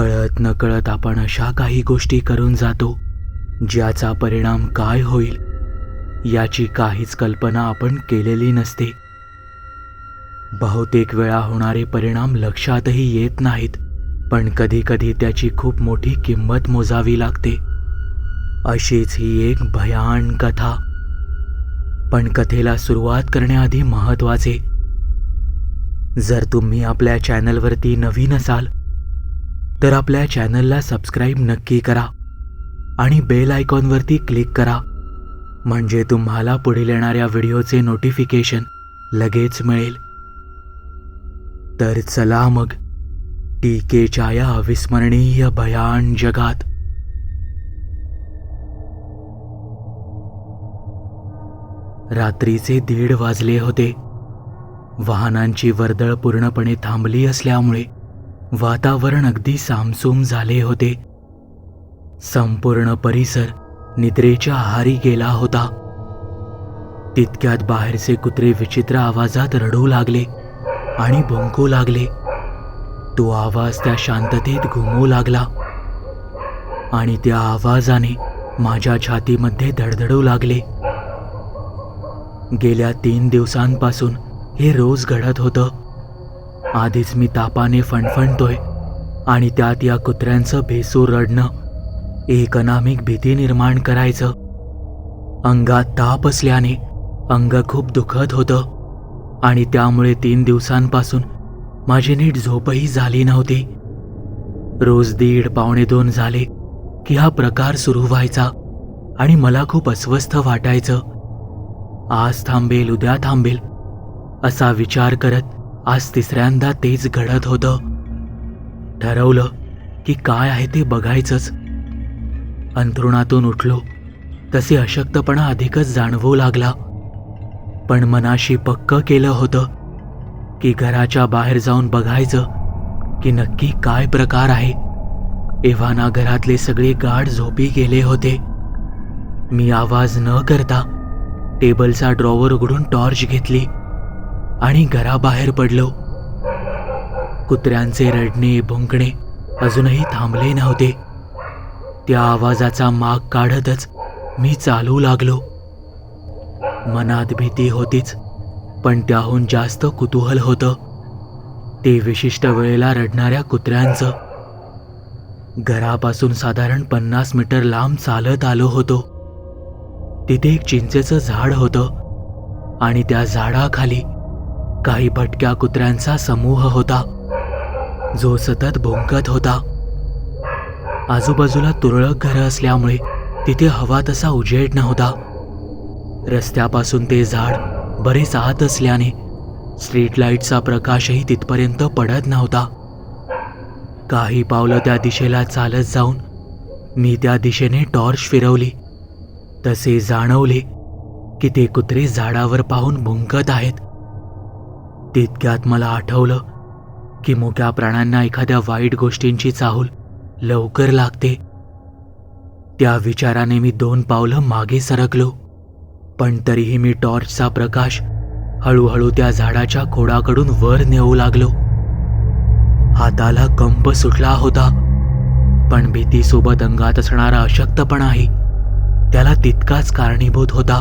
कळत नकळत आपण अशा काही गोष्टी करून जातो ज्याचा परिणाम काय होईल याची काहीच कल्पना आपण केलेली नसते. बहुतेक वेळा होणारे परिणाम लक्षातही येत नाहीत पण कधीकधी त्याची खूप मोठी किंमत मोजावी लागते. अशीच ही एक भयान कथा. पण कथेला सुरुवात करण्याआधी महत्त्वाचे जर तुम्ही आपल्या चॅनलवरती नवीन असाल तर आपल्या चॅनलला सबस्क्राईब नक्की करा आणि बेल आयकॉनवरती क्लिक करा. म्हणजे तुम्हाला पुढील येणाऱ्या व्हिडिओचे नोटिफिकेशन लगेच मिळेल. तर चला मग. टीकेच्या या अविस्मरणीय भयान जगात. रात्रीचे दीड वाजले होते. वाहनांची वर्दळ पूर्णपणे थांबली असल्यामुळे वातावरण अगदी सामसूम झाले होते. संपूर्ण परिसर निद्रेच्या आहारी गेला होता. तितक्यात बाहेरचे कुत्रे विचित्र आवाजात रडू लागले आणि भुंकू लागले. तो आवाज त्या शांततेत घुमू लागला आणि त्या आवाजाने माझ्या छातीमध्ये धडधडू लागले. गेल्या तीन दिवसांपासून हे रोज घडत होतं. आधीच मी तापाने फणफणतोय आणि त्यात या कुत्र्यांचं भेसूर रडणं एक अनामिक भीती निर्माण करायचं. अंगात ताप असल्याने अंग खूप दुखत होतं आणि त्यामुळे तीन दिवसांपासून माझी नीट झोपही झाली नव्हती. रोज दीड पावणे दोन झाले की हा प्रकार सुरू व्हायचा आणि मला खूप अस्वस्थ वाटायचं. आज थांबेल उद्या थांबेल असा विचार करत आज तिसऱ्यांदा तेच घडत होतं. ठरवलं की काय आहे ते बघायचंच. अंथरुणातून उठलो. तसे अशक्तपणा अधिकच जाणवू लागला. पण मनाशी पक्क केलं होतं की घराच्या बाहेर जाऊन बघायचं की नक्की काय प्रकार आहे. एव्हाना घरातले सगळे गाढ झोपी गेले होते. मी आवाज न करता टेबलचा ड्रॉवर उघडून टॉर्च घेतली. आणि घराबाहेर पडलो. कुत्र्यांचे रडणे भुंकणे अजूनही थांबले नव्हते. त्या आवाजाचा माग काढतच मी चालू लागलो. मनात भीती होतीच पण त्याहून जास्त कुतूहल होतं. ते विशिष्ट वेळेला रडणाऱ्या कुत्र्यांचं. घरापासून साधारण पन्नास मीटर लांब चालत आलो होतो. तिथे एक चिंचेचं झाड होतं आणि त्या झाडाखाली काही भटक्या कुत्र्यांचा समूह होता जो सतत भुंकत होता. आजूबाजूला तुरळक घरं असल्यामुळे तिथे हवा तसा उजेड नव्हता. रस्त्यापासून ते झाड बरेच आत असल्याने स्ट्रीट लाईटचा प्रकाशही तिथपर्यंत पडत नव्हता. काही पावलं त्या दिशेला चालत जाऊन मी त्या दिशेने टॉर्च फिरवली. तसे जाणवले की ते कुत्रे झाडावर पाहून भुंकत आहेत. तितक्यात मला आठवलं की मोठ्या प्राण्यांना एखाद्या वाईट गोष्टींची चाहूल लवकर लागते. त्या विचाराने मी दोन पावलं मागे सरकलो पण तरीही मी टॉर्चचा प्रकाश हळूहळू त्या झाडाच्या खोडाकडून वर नेऊ लागलो. हाताला कंप सुटला होता पण भीतीसोबत अंगात असणारा अशक्तपणाही त्याला तितकाच कारणीभूत होता.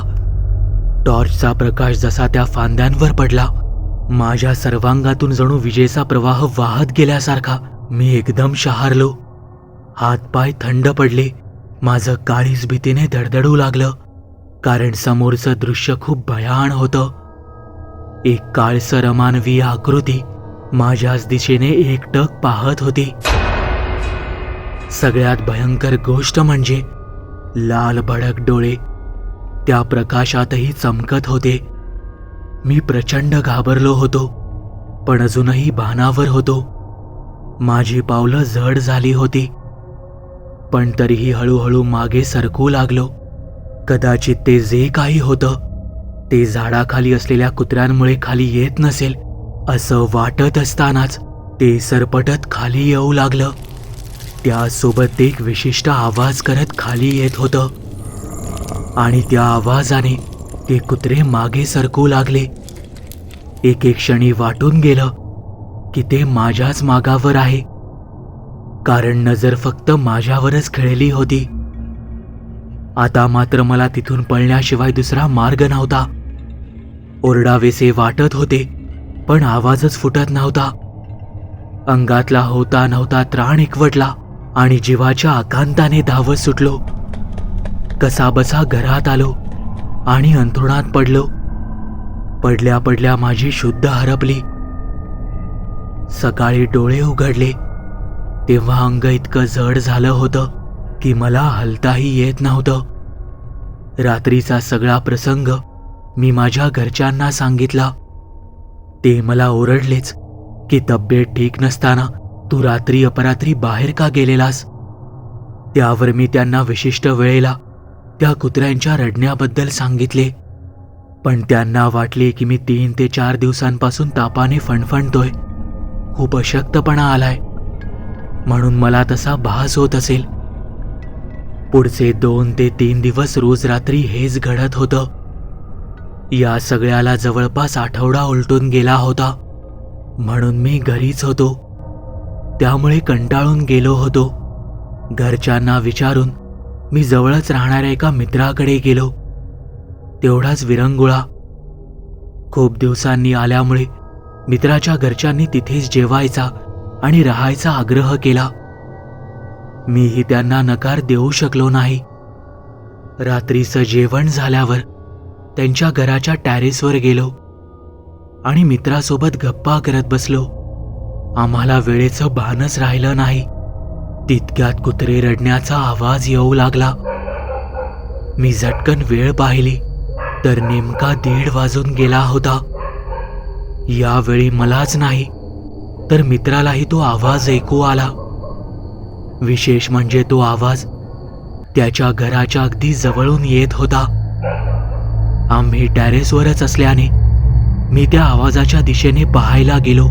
टॉर्चचा प्रकाश जसा त्या फांद्यांवर पडला माझ्या सर्वांगातून जणू विजेचा प्रवाह वाहत गेल्यासारखा मी एकदम शहारलो. हातपाय थंड पडले. माझं काळीच भीतीने धडधडू लागलं. कारण समोरचं दृश्य खूप भयान होतं. एक काळसर अमानवी आकृती माझ्याच दिशेने एकटक पाहत होती. सगळ्यात भयंकर गोष्ट म्हणजे लाल भडक डोळे. त्या प्रकाशातही चमकत होते. मी प्रचंड घाबरलो होतो पण अजूनही भानावर होतो. माझी पावलं जड झाली होती पण तरीही हळूहळू मागे सरकू लागलो. कदाचित ते जे काही होतं ते झाडाखाली असलेल्या कुत्र्यांमुळे खाली येत नसेल असं वाटत असतानाच ते सरपटत खाली येऊ लागलं. त्यासोबत एक विशिष्ट आवाज करत खाली येत होतं. आणि त्या आवाजाने ते कुत्रे मागे सरकू लागले. एक एक क्षणी वाटून गेलं की ते माझ्याच मागावर आहे. कारण नजर फक्त माझ्यावरच खेळली होती. आता मात्र मला तिथून पळण्याशिवाय दुसरा मार्ग नव्हता. ओरडावेसे वाटत होते पण आवाजच फुटत नव्हता. अंगातला होता नव्हता त्राण एकवटला आणि जीवाच्या आकांताने धावत सुटलो. कसाबसा घरात आलो. आणि अंथरुणात पडलो. पडल्या पडल्या माझी शुद्ध हरपली. सकाळी डोळे उघडले. तेव्हा अंग इतकं जड झालं होतं की मला हलताही येत नव्हतं. रात्रीचा सगळा प्रसंग मी माझ्या घरच्यांना सांगितला. ते मला ओरडलेच की तब्येत ठीक नसताना तू रात्री अपरात्री बाहेर का गेलेलास? त्यावर मी त्यांना विशिष्ट वेळेला त्या कुत्र्यांच्या रडण्याबद्दल सांगितले. पण त्यांना वाटले की मी तीन ते चार दिवसांपासून तापाने फणफणतोय. खूप अशक्तपणा आलाय. म्हणून मला तसा भास होत असेल. पुढचे दोन ते तीन दिवस रोज रात्री हेच घडत होतं. या सगळ्याला जवळपास आठवडा उलटून गेला होता. म्हणून मी घरीच होतो. त्यामुळे कंटाळून गेलो होतो. घरच्यांना विचारून मी जवळच राहणाऱ्या एका मित्राकडे गेलो. तेवढाच विरंगुळा. खूप दिवसांनी आल्यामुळे मित्राच्या घरच्यांनी तिथेच जेवायचा आणि राहायचा आग्रह केला. मीही त्यांना नकार देऊ शकलो नाही. रात्रीचं जेवण झाल्यावर त्यांच्या घराच्या टॅरेसवर गेलो आणि मित्रासोबत गप्पा करत बसलो. आम्हाला वेळेचं भानच राहिलं नाही. तितक्यात कुत्रे रडण्याचा आवाज येऊ लागला. मी झटकन वेळ पाहिली तर नेमका दीड वाजून गेला होता. यावेळी मलाच नाही तर मित्रालाही तो आवाज ऐकू आला. विशेष म्हणजे तो आवाज त्याच्या घराच्या अगदी जवळून येत होता. आम्ही टॅरेसवरच असल्याने मी त्या आवाजाच्या दिशेने पाहायला गेलो.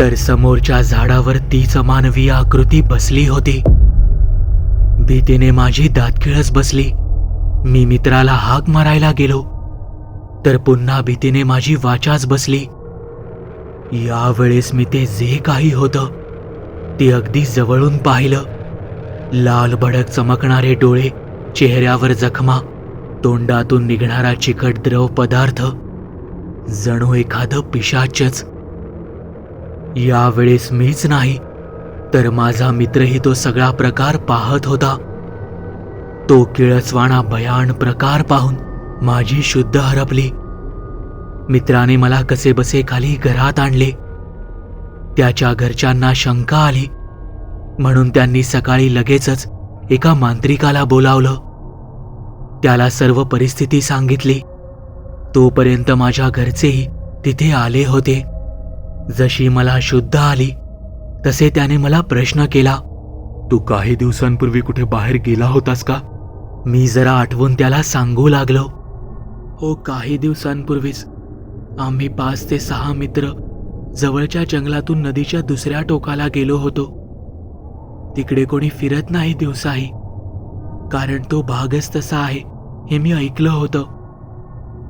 तर समोरच्या झाडावर तीच मानवी आकृती बसली होती. भीतीने माझी दातखिळच बसली. मी मित्राला हाक मारायला गेलो. तर पुन्हा भीतीने माझी वाचाच बसली. यावेळेस मी ते जे काही होतं ते अगदी जवळून पाहिलं. लाल भडक चमकणारे डोळे चेहऱ्यावर जखमा तोंडातून निघणारा चिकट द्रव पदार्थ जणू एखादं पिशाचच. यावेळेस मीच नाही तर माझा मित्रही तो सगळा प्रकार पाहत होता. तो किळसवाणा भयान प्रकार पाहून माझी शुद्ध हरपली. मित्राने मला कसे बसे खाली घरात आणले. त्याच्या घरच्यांना शंका आली. म्हणून त्यांनी सकाळी लगेचच एका मांत्रिकाला बोलावलं. त्याला सर्व परिस्थिती सांगितली. तोपर्यंत माझ्या घरचेही तिथे आले होते. जशी मला शुद्ध आली तसे त्याने मला प्रश्न केला तू काही दिवसांपूर्वी कुठे बाहेर गेला होतास का? मी जरा आठवून त्याला सांगू लागलो हो काही दिवसांपूर्वीच. आम्ही पाच ते सहा मित्र जवळच्या जंगलातून नदीच्या दुसऱ्या टोकाला गेलो होतो. तिकडे कोणी फिरत नाही दिवसाही. कारण तो भागच तसा आहे हे मी ऐकलं होतं.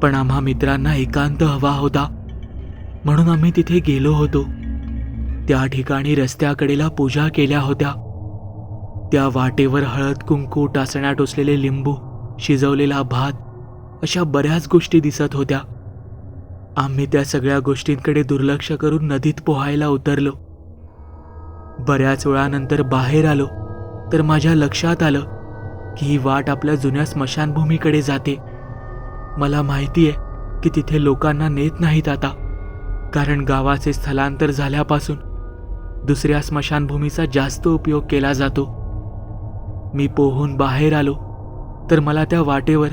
पण आम्हा मित्रांना एकांत हवा होता. म्हणून आम्ही तिथे गेलो होतो. त्या ठिकाणी रस्त्याकडेला पूजा केल्या होत्या. त्या वाटेवर हळद कुंकू टाचण्या टोचलेले लिंबू शिजवलेला भात अशा बऱ्याच गोष्टी दिसत होत्या. आम्ही त्या सगळ्या गोष्टींकडे दुर्लक्ष करून नदीत पोहायला उतरलो. बऱ्याच वेळानंतर बाहेर आलो तर माझ्या लक्षात आलं की ही वाट आपल्या जुन्या स्मशानभूमीकडे जाते. मला माहिती आहे की तिथे लोकांना नेत नाहीत आता. कारण गावाचे स्थलांतर झाल्यापासून दुसऱ्या स्मशानभूमीचा जास्त उपयोग केला जातो. मी पोहून बाहेर आलो तर मला त्या वाटेवर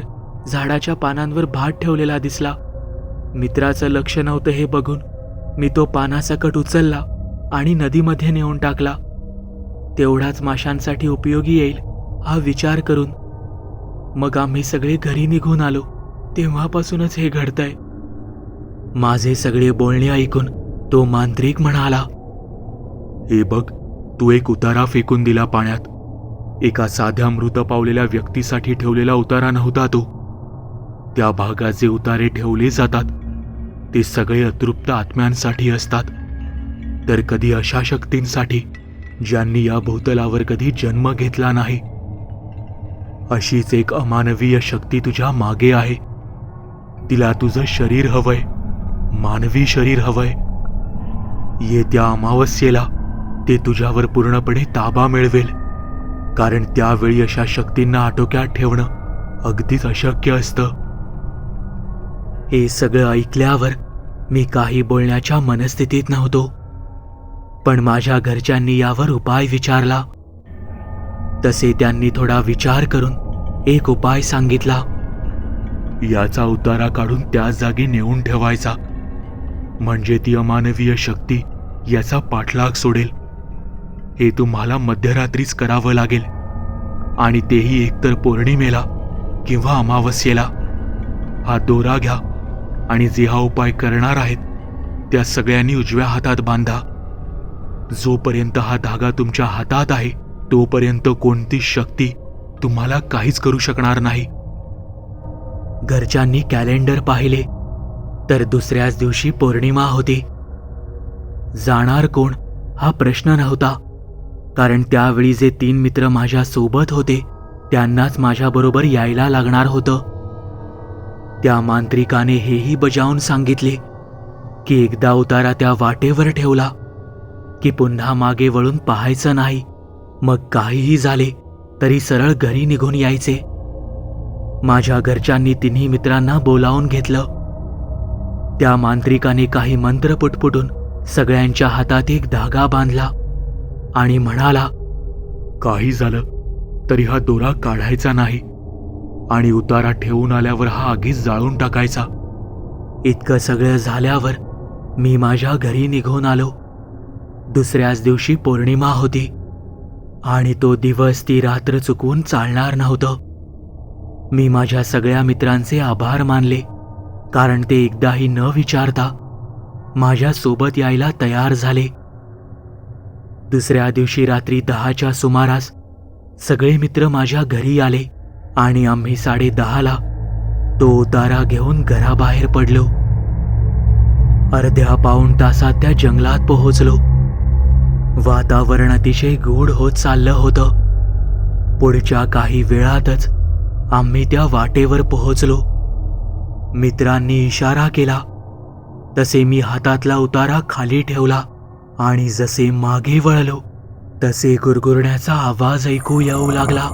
झाडाच्या पानांवर भात ठेवलेला दिसला. मित्राचं लक्ष नव्हतं हे बघून मी तो पानासकट उचलला आणि नदीमध्ये नेऊन टाकला. तेवढाच माशांसाठी उपयोगी येईल हा विचार करून. मग आम्ही सगळे घरी निघून आलो. तेव्हापासूनच हे घडतंय. माझे सगळे बोलणे ऐकून तो मांत्रिक म्हणाला हे बघ तू एक उतारा फेकून दिला पाण्यात. एका साध्या मृत पावलेल्या व्यक्तीसाठी ठेवलेला उतारा नव्हता तो. त्या भागात जे उतारे ठेवले जातात. ते सगळे अतृप्त आत्म्यांसाठी असतात. तर कधी अशा शक्तींसाठी ज्यांनी या भूतलावर कधी जन्म घेतला नाही? अशीच एक अमानवीय शक्ती तुझ्या मागे आहे. तिला तुझं शरीर हवंय. मानवी शरीर हवंय. येत्या अमावस्येला ते तुझ्यावर पूर्णपणे ताबा मिळवेल. कारण त्यावेळी अशा शक्तींना आटोक्यात ठेवणं अगदीच अशक्य असतं. हे सगळं ऐकल्यावर मी काही बोलण्याच्या मनस्थितीत नव्हतो. पण माझ्या घरच्यांनी यावर उपाय विचारला. तसे त्यांनी थोडा विचार करून एक उपाय सांगितला. याचा उतारा काढून त्याच जागी नेऊन ठेवायचा. म्हणजे ती अमानवीय शक्ती याचा पाठलाग सोडेल. हे तुम्हाला मध्यरात्रीच करावं लागेल. आणि तेही एकतर पौर्णिमेला किंवा अमावस्येला. हा दोरा घ्या आणि जे हा उपाय करणार आहेत त्या सगळ्यांनी उजव्या हातात बांधा. जोपर्यंत हा धागा तुमच्या हातात आहे तोपर्यंत कोणती शक्ती तुम्हाला काहीच करू शकणार नाही. घरच्यांनी कॅलेंडर पाहिले. तर दुसऱ्याच दिवशी पौर्णिमा होती. जाणार कोण? हा प्रश्न नव्हता. कारण त्यावेळी जे तीन मित्र माझ्या सोबत होते त्यांनाच माझ्याबरोबर यायला लागणार होतं. त्या मांत्रिकाने हेही बजावून सांगितले की एकदा उतारा त्या वाटेवर ठेवला की पुन्हा मागे वळून पाहायचं नाही. मग काहीही झाले तरी सरळ घरी निघून यायचे. माझ्या घरच्यांनी तिन्ही मित्रांना बोलावून घेतलं त्या मांत्रिकाने काही मंत्र पुटपुटून सगळ्यांच्या हातात एक धागा बांधला आणि म्हणाला काही झालं तरी हा दोरा काढायचा नाही आणि उतारा ठेवून आल्यावर हा आगीच जाळून टाकायचा. इतकं सगळं झाल्यावर मी माझ्या घरी निघून आलो. दुसऱ्याच दिवशी पौर्णिमा होती आणि तो दिवस ती रात्र चुकवून चालणार नव्हतं. मी माझ्या सगळ्या मित्रांचे आभार मानले कारण ते एकदाही न विचारता माझ्या सोबत यायला तयार झाले. दुसऱ्या दिवशी रात्री दहाच्या सुमारास सगळे मित्र माझ्या घरी आले आणि आम्ही साडे दहाला तो उतारा घेऊन घराबाहेर पडलो. अर्ध्या पाऊण तासात त्या जंगलात पोहोचलो. वातावरण अतिशय गूढ होत चाललं होतं. पुढच्या काही वेळातच आम्ही त्या वाटेवर पोहोचलो. मित्रांनी इशारा केला. तसे मी हातातला उतारा खाली ठेवला आणि जसे मागे वळलो तसे गुरगुरण्याचा आवाज ऐकू येऊ लागला.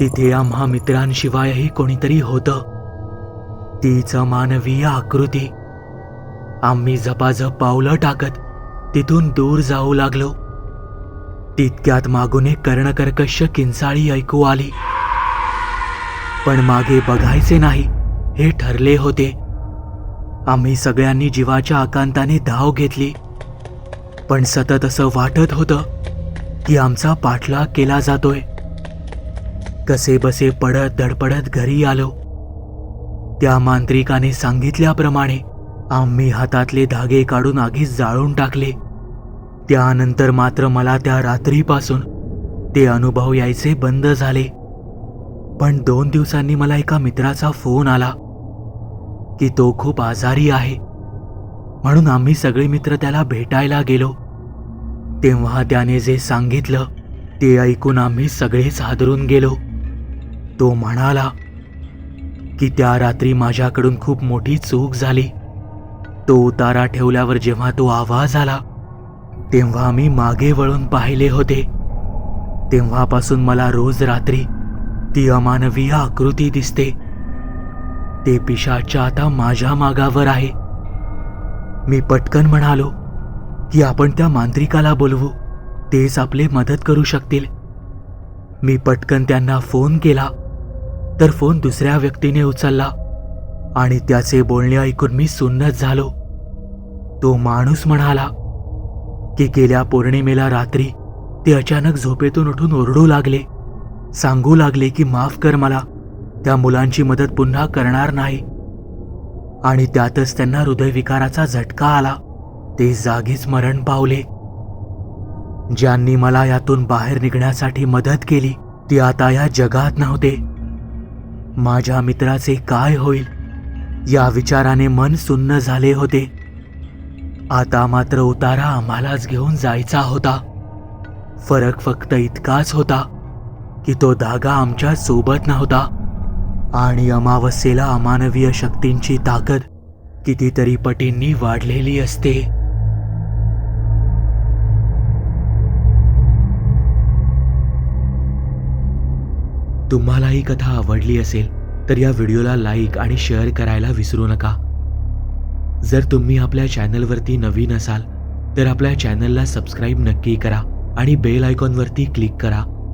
तिथे आम्हा मित्रांशिवायही कोणीतरी होतं. तीच मानवीय आकृती. आम्ही झपाझप पावलं टाकत तिथून दूर जाऊ लागलो. तितक्यात मागून एक कर्णकर्कश किंचाळी ऐकू आली. पण मागे बघायचे नाही. हे ठरले होते. आम्ही सगळ्यांनी जीवाच्या आकांताने धाव घेतली. पण सतत असं वाटत होतं की आमचा पाठलाग केला जातोय. कसे बसे पडत धडपडत घरी आलो. त्या मांत्रिकाने सांगितल्याप्रमाणे आम्ही हातातले धागे काढून आगीच जाळून टाकले. त्यानंतर मात्र मला त्या रात्रीपासून ते अनुभव यायचे बंद झाले. पण दोन दिवसांनी मला एका मित्राचा फोन आला की तो खूप आजारी आहे. म्हणून आम्ही सगळे मित्र त्याला भेटायला गेलो. तेव्हा त्याने जे सांगितलं ते ऐकून आम्ही सगळेच हादरून गेलो. तो म्हणाला की त्या रात्री माझ्याकडून खूप मोठी चूक झाली. तो उतारा ठेवल्यावर जेव्हा तो आवाज आला तेव्हा मी मागे वळून पाहिले होते. तेव्हापासून मला रोज रात्री ती अमानवीय आकृती दिसते. ते पिशाच्या आता माझ्या मागावर आहे. मी पटकन म्हणालो की आपण त्या मांत्रिकाला बोलवू. तेच आपले मदत करू शकतील. मी पटकन त्यांना फोन केला. तर फोन दुसऱ्या व्यक्तीने उचलला आणि त्याचे बोलणे ऐकून मी सुन्नत झालो. तो माणूस म्हणाला की गेल्या पौर्णिमेला रात्री ते अचानक झोपेतून उठून ओरडू लागले. सांगू लागले की माफ कर मला. त्या मुलांची मदत पुन्हा करणार नाही. आणि त्यातच त्यांना हृदयविकाराचा झटका आला. ते जागीच मरण पावले. ज्यांनी मला यातून बाहेर निघण्यासाठी मदत केली ती आता या जगात नव्हते. माझ्या मित्राचे काय होईल? या विचाराने मन सुन्न झाले होते. आता मात्र उतारा आम्हालाच घेऊन जायचा होता. फरक फक्त इतकाच होता. की तो धागा आमच्यासोबत नव्हता. आणि अमावस्येला अमानवीय शक्तींची ताकद कितीतरी पटींनी वाढलेली असते. तुम्हाला ही कथा आवडली असेल तर या व्हिडिओला लाईक आणि शेअर करायला विसरू नका. जर तुम्ही आपल्या चॅनलवरती नवीन असाल तर आपल्या चॅनलला सबस्क्राईब नक्की करा आणि बेल आयकॉनवरती क्लिक करा.